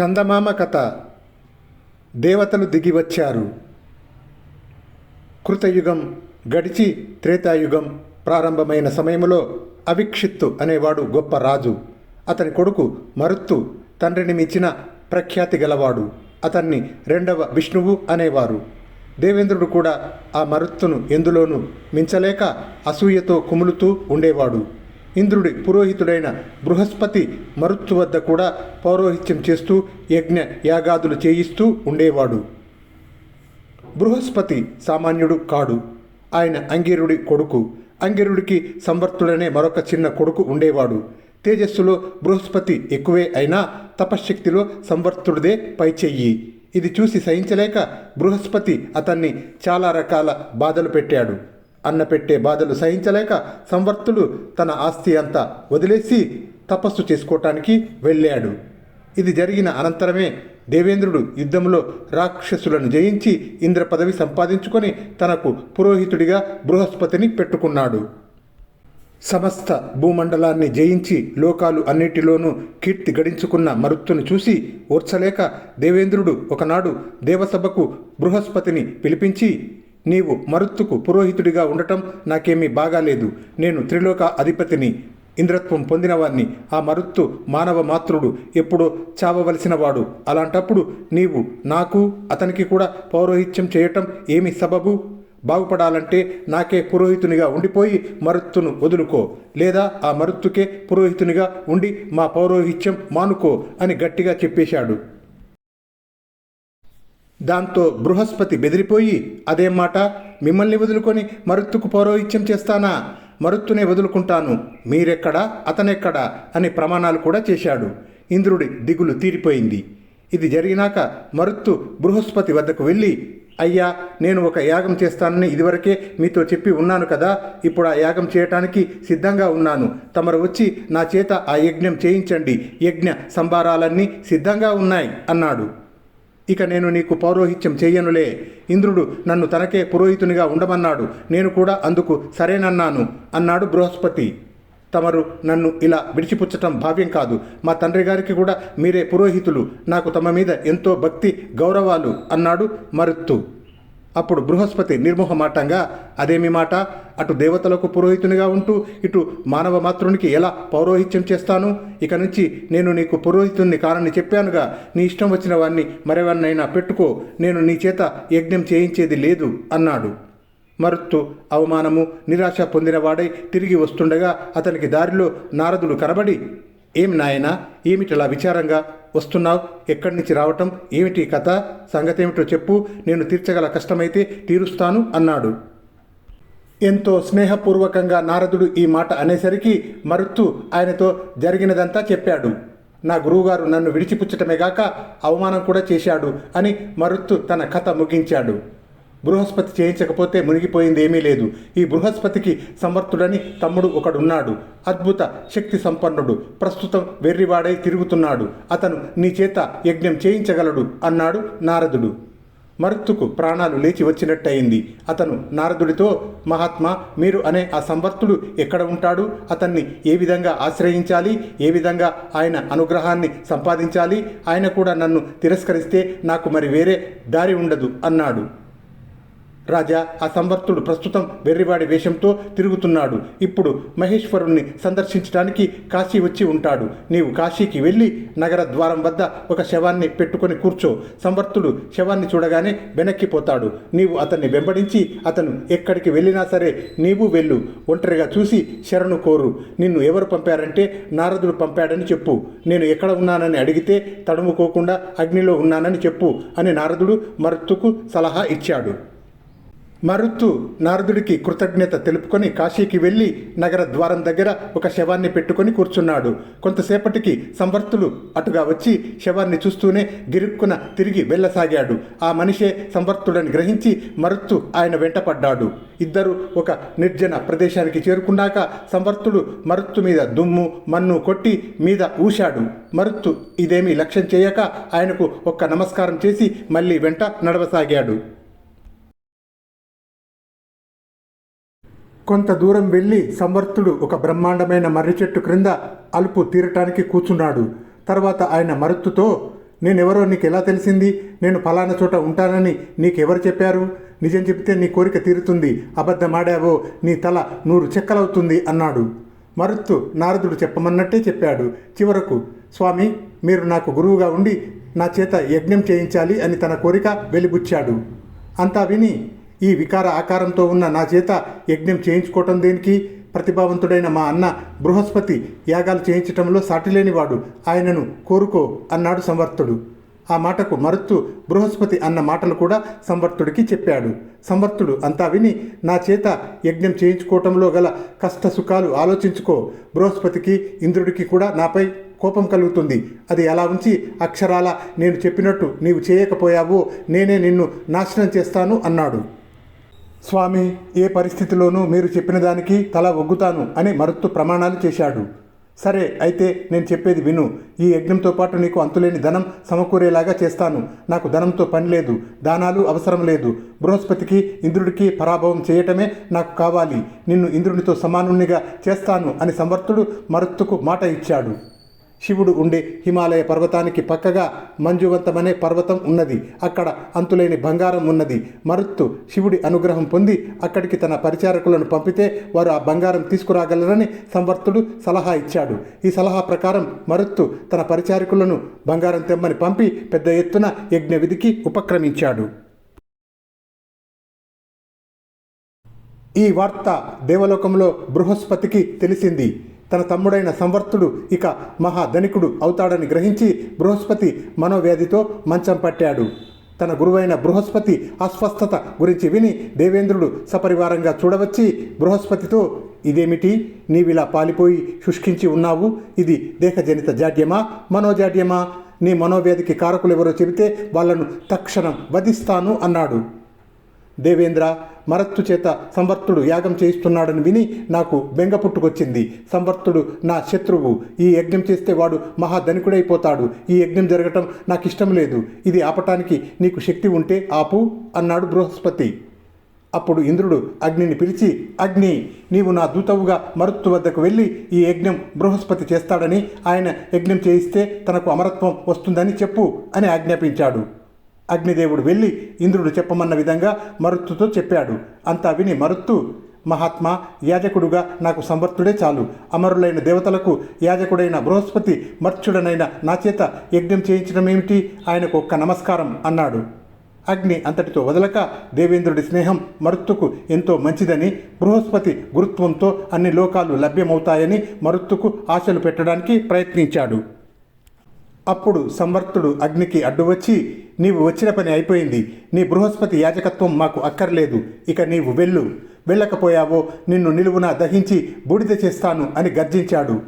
చందమామ కథ. దేవతలు దిగి వచ్చారు. కృతయుగం గడిచి త్రేతాయుగం ప్రారంభమైన సమయంలో అవిక్షిత్తు అనేవాడు గొప్ప రాజు. అతని కొడుకు మరుత్తు తండ్రిని మించిన ప్రఖ్యాతి గలవాడు. అతన్ని రెండవ విష్ణువు అనేవారు. దేవేంద్రుడు కూడా ఆ మరుత్తును ఎందులోనూ మించలేక అసూయతో కుములుతూ ఉండేవాడు. ఇంద్రుడి పురోహితుడైన బృహస్పతి మరుత్తు వద్ద కూడా పౌరోహిత్యం చేస్తూ యజ్ఞ యాగాదులు చేయిస్తూ ఉండేవాడు. బృహస్పతి సామాన్యుడు కాడు. ఆయన అంగిరుడి కొడుకు. అంగిరుడికి సంవర్తుడనే మరొక చిన్న కొడుకు ఉండేవాడు. తేజస్సులో బృహస్పతి ఎక్కువే అయినా తపశ్శక్తిలో సంవర్తుడిదే పైచెయ్యి. ఇది చూసి సహించలేక బృహస్పతి అతన్ని చాలా రకాల బాధలు పెట్టాడు. అన్న పెట్టే బాధలు సహించలేక సంవర్తుడు తన ఆస్తి అంతా వదిలేసి తపస్సు చేసుకోవటానికి వెళ్ళాడు. ఇది జరిగిన అనంతరమే దేవేంద్రుడు యుద్ధంలో రాక్షసులను జయించి ఇంద్ర పదవి సంపాదించుకొని తనకు పురోహితుడిగా బృహస్పతిని పెట్టుకున్నాడు. సమస్త భూమండలాన్ని జయించి లోకాలు అన్నిటిలోనూ కీర్తి గడించుకున్న మరుత్తును చూసి ఓర్చలేక దేవేంద్రుడు ఒకనాడు దేవసభకు బృహస్పతిని పిలిపించి నీవు మరుత్తుకు పురోహితుడిగా ఉండటం నాకేమీ బాగాలేదు. నేను త్రిలోక అధిపతిని ఇంద్రత్వం పొందినవాణ్ణి. ఆ మరుత్తు మానవ మాతృడు ఎప్పుడో చావవలసినవాడు. అలాంటప్పుడు నీవు నాకు అతనికి కూడా పౌరోహిత్యం చేయటం ఏమి సబబు? బాగుపడాలంటే నాకే పురోహితునిగా ఉండిపోయి మరుత్తును వదులుకో. లేదా ఆ మరుత్తుకే పురోహితునిగా ఉండి మా పౌరోహిత్యం మానుకో అని గట్టిగా చెప్పేశాడు. దాంతో బృహస్పతి బెదిరిపోయి అదేం మాట మిమ్మల్ని వదులుకొని మరుత్తుకు పౌరోహిత్యం చేస్తానా? మరుత్తునే వదులుకుంటాను. మీరెక్కడా? అతనెక్కడా? అనే ప్రమాణాలు కూడా చేశాడు. ఇంద్రుడి దిగులు తీరిపోయింది. ఇది జరిగినాక మరుత్తు బృహస్పతి వద్దకు వెళ్ళి అయ్యా నేను ఒక యాగం చేస్తానని ఇదివరకే మీతో చెప్పి ఉన్నాను కదా. ఇప్పుడు ఆ యాగం చేయటానికి సిద్ధంగా ఉన్నాను. తమరు వచ్చి నా చేత ఆ యజ్ఞం చేయించండి. యజ్ఞ సంబారాలన్నీ సిద్ధంగా ఉన్నాయి అన్నాడు. ఇక నేను నీకు పౌరోహిత్యం చేయనులే. ఇంద్రుడు నన్ను తనకే పురోహితునిగా ఉండమన్నాడు. నేను కూడా అందుకు సరేనన్నాను అన్నాడు బృహస్పతి. తమరు నన్ను ఇలా విడిచిపుచ్చటం భావ్యం కాదు. మా తండ్రి గారికి కూడా మీరే పురోహితులు. నాకు తమ మీద ఎంతో భక్తి గౌరవాలు అన్నాడు మరుత్తు. అప్పుడు బృహస్పతి నిర్మోహమాటంగా అదేమి మాట? అటు దేవతలకు పురోహితునిగా ఉంటూ ఇటు మానవ మాతృనికి ఎలా పౌరోహిత్యం చేస్తాను? ఇక నుంచి నేను నీకు పురోహితుని కానని చెప్పానుగా నీ ఇష్టం వచ్చిన వాణ్ణి మరెవన్నైనా పెట్టుకో నేను నీ చేత యజ్ఞం చేయించేది లేదు అన్నాడు. మరుత్తు అవమానము నిరాశ పొందినవాడై తిరిగి వస్తుండగా అతనికి దారిలో నారదుడు కనబడి ఏమి నాయనా ఏమిటిలా విచారంగా? వస్తున్నావు? ఎక్కడి నుంచి రావటం? ఏమిటి కథ? సంగతి ఏమిటో చెప్పు. నేను తీర్చగల కష్టమైతే తీరుస్తాను అన్నాడు. ఎంతో స్నేహపూర్వకంగా నారదుడు ఈ మాట అనేసరికి మరుత్తు ఆయనతో జరిగినదంతా చెప్పాడు. నా గురువుగారు నన్ను విడిచిపుచ్చటమేగాక అవమానం కూడా చేశాడు అని మరుత్తు తన కథ ముగించాడు. బృహస్పతి చేయించకపోతే మునిగిపోయింది ఏమీ లేదు. ఈ బృహస్పతికి సమర్థుడని తమ్ముడు ఒకడున్నాడు. అద్భుత శక్తి సంపన్నుడు ప్రస్తుతం వెర్రివాడై తిరుగుతున్నాడు. అతను నీ చేత యజ్ఞం చేయించగలడు అన్నాడు నారదుడు. మరుత్తుకు ప్రాణాలు లేచి వచ్చినట్టయింది. అతను నారదుడితో మహాత్మా మీరు అనే ఆ సంవర్తుడు ఎక్కడ ఉంటాడు? అతన్ని ఏ విధంగా ఆశ్రయించాలి? ఏ విధంగా ఆయన అనుగ్రహాన్ని సంపాదించాలి? ఆయన కూడా నన్ను తిరస్కరిస్తే నాకు మరి వేరే దారి ఉండదు అన్నాడు. రాజా ఆ సంవర్తుడు ప్రస్తుతం వెర్రివాడి వేషంతో తిరుగుతున్నాడు. ఇప్పుడు మహేశ్వరుణ్ణి సందర్శించడానికి కాశీ వచ్చి ఉంటాడు. నీవు కాశీకి వెళ్ళి నగర ద్వారం వద్ద ఒక శవాన్ని పెట్టుకొని కూర్చో. సంవర్తుడు శవాన్ని చూడగానే వెనక్కిపోతాడు నీవు అతన్ని వెంబడించి అతను ఎక్కడికి వెళ్ళినా సరే నీవు వెళ్ళు. ఒంటరిగా చూసి శరణు కోరు. నిన్ను ఎవరు పంపారంటే నారదుడు పంపాడని చెప్పు. నేను ఎక్కడ ఉన్నానని అడిగితే తడుముకోకుండా అగ్నిలో ఉన్నానని చెప్పు అని నారదుడు మరుత్తుకు సలహా ఇచ్చాడు. మరుత్తు నారదుడికి కృతజ్ఞత తెలుపుకొని కాశీకి వెళ్ళి నగర ద్వారం దగ్గర ఒక శవాన్ని పెట్టుకొని కూర్చున్నాడు. కొంతసేపటికి సంవర్తులు అటుగా వచ్చి శవాన్ని చూస్తూనే గిరుక్కున తిరిగి వెళ్ళసాగాడు. ఆ మనిషే సంవర్తుడని గ్రహించి మరుత్తు ఆయన వెంటపడ్డాడు. ఇద్దరు ఒక నిర్జన ప్రదేశానికి చేరుకున్నాక సంవర్తుడు మరుత్తు మీద దుమ్ము మన్ను కొట్టి మీద ఊశాడు. మరుత్తు ఇదేమీ లక్ష్యం చేయక ఆయనకు ఒక్క నమస్కారం చేసి మళ్ళీ వెంట నడవసాగాడు. కొంత దూరం వెళ్ళి సమర్థుడు ఒక బ్రహ్మాండమైన మర్రి చెట్టు క్రింద అలుపు తీరటానికి కూర్చున్నాడు. తర్వాత ఆయన మరుత్తుతో నేనెవరో నీకు ఎలా తెలిసింది? నేను ఫలానా చోట ఉంటానని నీకెవరు చెప్పారు? నిజం చెప్తే నీ కోరిక తీరుతుంది. అబద్ధమాడావో? నీ తల నూరు చెక్కలవుతుంది అన్నాడు. మరుత్తు నారదుడు చెప్పమన్నట్టే చెప్పాడు. చివరకు స్వామి మీరు నాకు గురువుగా ఉండి నా చేత యజ్ఞం చేయించాలి అని తన కోరిక వెలిబుచ్చాడు. అంతా విని ఈ వికార ఆకారంతో ఉన్న నా చేత యజ్ఞం చేయించుకోవటం దేనికి? ప్రతిభావంతుడైన మా అన్న బృహస్పతి యాగాలు చేయించటంలో సాటిలేనివాడు. ఆయనను కోరుకో అన్నాడు సంవర్తుడు. ఆ మాటకు మరుత్తు బృహస్పతి అన్న మాటలు కూడా సంవర్తుడికి చెప్పాడు. సంవర్తుడు అంతా విని నా చేత యజ్ఞం చేయించుకోవటంలో గల కష్ట సుఖాలు ఆలోచించుకో. బృహస్పతికి ఇంద్రుడికి కూడా నాపై కోపం కలుగుతుంది. అది ఎలా ఉంచి అక్షరాల నేను చెప్పినట్టు నీవు చేయకపోయావో నేనే నిన్ను నాశనం చేస్తాను అన్నాడు. స్వామి ఏ పరిస్థితిలోనూ మీరు చెప్పిన దానికి తల ఒగ్గుతాను అని మరుత్తు ప్రమాణాలు చేశాడు. సరే అయితే నేను చెప్పేది విను. ఈ యజ్ఞంతో పాటు నీకు అంతులేని ధనం సమకూరేలాగా చేస్తాను. నాకు ధనంతో పని లేదు దానాలు అవసరం లేదు. బృహస్పతికి ఇంద్రుడికి పరాభవం చేయటమే నాకు కావాలి. నిన్ను ఇంద్రునితో సమానునిగా చేస్తాను అని సంవర్తుడు మరుత్తుకు మాట ఇచ్చాడు. శివుడు ఉండే హిమాలయ పర్వతానికి పక్కగా మంజువంతమనే పర్వతం ఉన్నది. అక్కడ అంతులేని బంగారం ఉన్నది. మరుత్తు శివుడి అనుగ్రహం పొంది అక్కడికి తన పరిచారకులను పంపితే వారు ఆ బంగారం తీసుకురాగలరని సంవర్తుడు సలహా ఇచ్చాడు. ఈ సలహా ప్రకారం మరుత్తు తన పరిచారకులను బంగారం తెమ్మని పంపి పెద్ద ఎత్తున యజ్ఞ విధికి ఉపక్రమించాడు. ఈ వార్త దేవలోకంలో బృహస్పతికి తెలిసింది. తన తమ్ముడైన సంవర్తుడు ఇక మహాధనికుడు అవుతాడని గ్రహించి బృహస్పతి మనోవ్యాధితో మంచం పట్టాడు. తన గురువైన బృహస్పతి అస్వస్థత గురించి విని దేవేంద్రుడు సపరివారంగా చూడవచ్చి బృహస్పతితో ఇదేమిటి? నీవిలా పాలిపోయి శుష్కించి ఉన్నావు? ఇది దేహజనిత జాడ్యమా? మనోజాడ్యమా? నీ మనోవ్యాధికి కారకులు ఎవరో చెబితే వాళ్ళను తక్షణం వధిస్తాను అన్నాడు. దేవేంద్ర మరత్తు చేత సంవర్తుడు యాగం చేయిస్తున్నాడని విని నాకు బెంగ పుట్టుకొచ్చింది. సంవర్తుడు నా శత్రువు. ఈ యజ్ఞం చేస్తే వాడు మహాధనికుడైపోతాడు. ఈ యజ్ఞం జరగటం నాకు ఇష్టం లేదు. ఇది ఆపటానికి నీకు శక్తి ఉంటే ఆపు అన్నాడు బృహస్పతి. అప్పుడు ఇంద్రుడు అగ్నిని పిలిచి అగ్ని నీవు నా దూతవుగా మరుత్తు వద్దకు వెళ్ళి ఈ యజ్ఞం బృహస్పతి చేస్తాడని ఆయన యజ్ఞం చేయిస్తే తనకు అమరత్వం వస్తుందని చెప్పు అని ఆజ్ఞాపించాడు. అగ్నిదేవుడు వెళ్ళి ఇంద్రుడు చెప్పమన్న విధంగా మరుత్తుతో చెప్పాడు. అంతా విని మరుత్తు మహాత్మా యాజకుడుగా నాకు సంవర్తుడే చాలు. అమరులైన దేవతలకు యాజకుడైన బృహస్పతి మర్చుడనైన నా చేత యజ్ఞం చేయించడం ఏమిటి? ఆయనకు ఒక్క నమస్కారం అన్నాడు. అగ్ని అంతటితో వదలక దేవేంద్రుడి స్నేహం మరుత్తుకు ఎంతో మంచిదని బృహస్పతి గురుత్వంతో అన్ని లోకాలు లభ్యమవుతాయని మరుత్తుకు ఆశలు పెట్టడానికి ప్రయత్నించాడు. అప్పుడు సంవర్తుడు అగ్నికి అడ్డు వచ్చి నీవు వచ్చిన పని అయిపోయింది. నీ బృహస్పతి యాజకత్వం మాకు అక్కర్లేదు. ఇక నీవు వెళ్ళు. వెళ్ళకపోయావో నిన్ను నిలువున దహించి బూడిద చేస్తాను అని గర్జించాడు.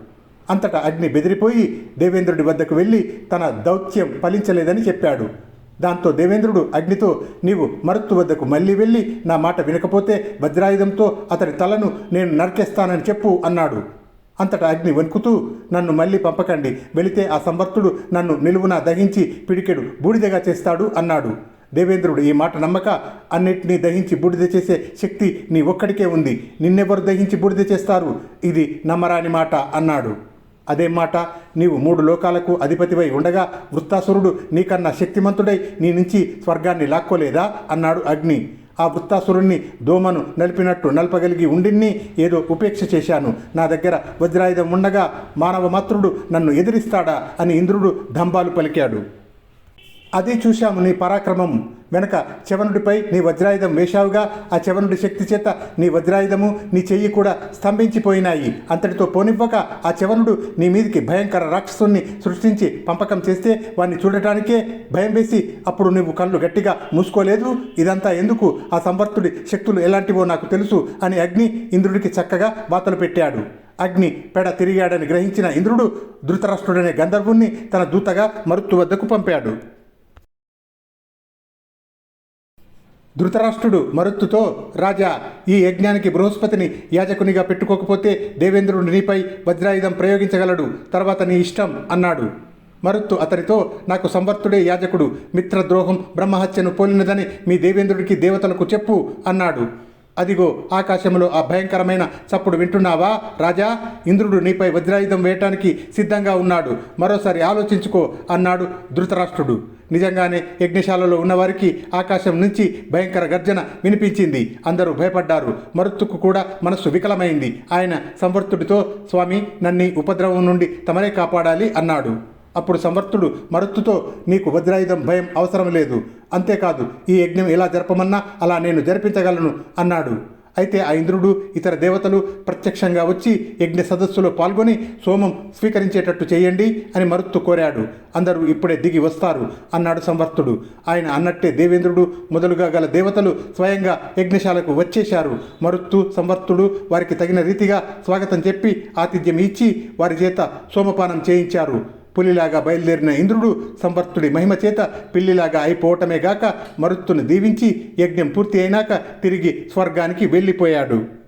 అంతటా అగ్ని బెదిరిపోయి దేవేంద్రుడి వద్దకు వెళ్ళి తన దౌత్యం ఫలించలేదని చెప్పాడు. దాంతో దేవేంద్రుడు అగ్నితో నీవు మరుత్తు వద్దకు మళ్ళీ వెళ్ళి నా మాట వినకపోతే వజ్రాయుధంతో అతడి తలను నేను నరికేస్తానని చెప్పు అన్నాడు. అంతటా అగ్ని వణుకుతూ నన్ను మళ్ళీ పంపకండి. వెళితే ఆ సంవర్తుడు నన్ను నిలువున దహించి పిడికెడు బూడిదగా చేస్తాడు అన్నాడు. దేవేంద్రుడు ఈ మాట నమ్మక అన్నిటినీ దహించి బూడిద చేసే శక్తి నీ ఒక్కడికే ఉంది. నిన్నెవరు దహించి బూడిద చేస్తారు? ఇది నమ్మరాని మాట అన్నాడు. అదే మాట నీవు మూడు లోకాలకు అధిపతివై ఉండగా వృత్తాసురుడు నీకన్నా శక్తిమంతుడై నీ నుంచి స్వర్గాన్ని లాక్కోలేదా? అన్నాడు అగ్ని. ఆ వృత్తాసురుణ్ణి దోమను నలిపినట్టు నలపగలిగి ఉండిన్ని ఏదో ఉపేక్ష చేశాను. నా దగ్గర వజ్రాయుధం ఉండగా మానవ మాతృడు నన్ను ఎదిరిస్తాడా అని ఇంద్రుడు దంబాలు పలికాడు. అది చూశాము నీ పరాక్రమం. వెనక చవనుడిపై నీ వజ్రాయుధం వేశావుగా ఆ చవనుడి శక్తి చేత నీ వజ్రాయుధము నీ చెయ్యి కూడా స్తంభించిపోయినాయి. అంతటితో పోనివ్వక ఆ చవనుడు నీ మీదికి భయంకర రాక్షసుని సృష్టించి పంపకం చేస్తే వాడిని చూడటానికే భయం వేసి అప్పుడు నువ్వు కళ్ళు గట్టిగా మూసుకోలేదు? ఇదంతా ఎందుకు? ఆ సంవర్తుడి శక్తులు ఎలాంటివో నాకు తెలుసు అని అగ్ని ఇంద్రుడికి చక్కగా వాతలు పెట్టాడు. అగ్ని పెడ తిరిగాడని గ్రహించిన ఇంద్రుడు ధృతరాష్ట్రుడనే గంధర్వుణ్ణి తన దూతగా మరుత్తు వద్దకు పంపాడు. ధృతరాష్ట్రుడు మరుత్తుతో రాజా ఈ యజ్ఞానికి బృహస్పతిని యాజకునిగా పెట్టుకోకపోతే దేవేంద్రుడు నీపై వజ్రాయుధం ప్రయోగించగలడు. తర్వాత నీ ఇష్టం అన్నాడు. మరుత్తు అతనితో నాకు సంవర్తుడే యాజకుడు. మిత్రద్రోహం బ్రహ్మహత్యను పోలినదని మీ దేవేంద్రుడికి దేవతలకు చెప్పు అన్నాడు. అదిగో ఆకాశంలో ఆ భయంకరమైన చప్పుడు వింటున్నావా? రాజా ఇంద్రుడు నీపై వజ్రాయుధం వేయటానికి సిద్ధంగా ఉన్నాడు. మరోసారి ఆలోచించుకో అన్నాడు ధృతరాష్ట్రుడు. నిజంగానే యజ్ఞశాలలో ఉన్నవారికి ఆకాశం నుంచి భయంకర గర్జన వినిపించింది. అందరూ భయపడ్డారు. మరుత్తుకు కూడా మనస్సు వికలమైంది. ఆయన సంవర్తుడితో స్వామి నన్ని ఉపద్రవం నుండి తమరే కాపాడాలి అన్నాడు. అప్పుడు సంవర్తుడు మరుత్తుతో నీకు వజ్రాయుధం భయం అవసరం లేదు. అంతేకాదు ఈ యజ్ఞం ఎలా జరపమన్నా అలా నేను జరిపించగలను అన్నాడు. అయితే ఆ ఇంద్రుడు ఇతర దేవతలు ప్రత్యక్షంగా వచ్చి యజ్ఞ సదస్సులో పాల్గొని సోమం స్వీకరించేటట్టు చేయండి అని మరుత్తు కోరాడు. అందరూ ఇప్పుడే దిగి వస్తారు అన్నాడు సంవర్తుడు ఆయన అన్నట్టే దేవేంద్రుడు మొదలుగా గల దేవతలు స్వయంగా యజ్ఞశాలకు వచ్చేశారు. మరుత్తు సంవర్తుడు వారికి తగిన రీతిగా స్వాగతం చెప్పి ఆతిథ్యం ఇచ్చి వారి చేత సోమపానం చేయించారు. పులిలాగా బయలుదేరిన ఇంద్రుడు సంవర్తుడి మహిమ చేత పిల్లిలాగా అయిపోవటమే గాక మరుత్తును దీవించి యజ్ఞం పూర్తి అయినాక తిరిగి స్వర్గానికి వెళ్ళిపోయాడు.